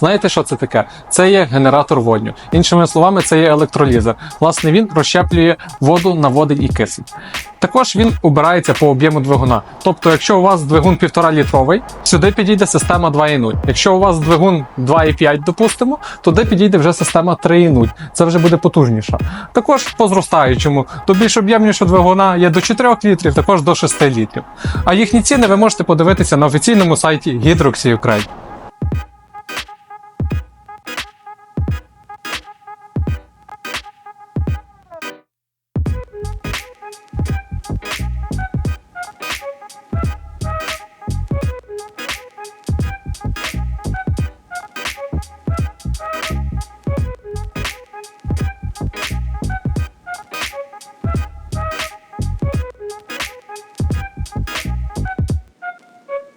Знаєте, що це таке? Це є генератор водню. Іншими словами, це є електролізер. Власне, він розщеплює воду на водень і кисень. Також він обирається по об'єму двигуна. Тобто, якщо у вас двигун 1,5 літровий, сюди підійде система 2.0. Якщо у вас двигун 2.5, допустимо, туди підійде вже система 3.0. Це вже буде потужніша. Також по зростаючому, до більш об'ємнішого двигуна є до 4 літрів, також до 6 літрів. А їхні ціни ви можете подивитися на офіційному сайті Hydroxy Ukraine.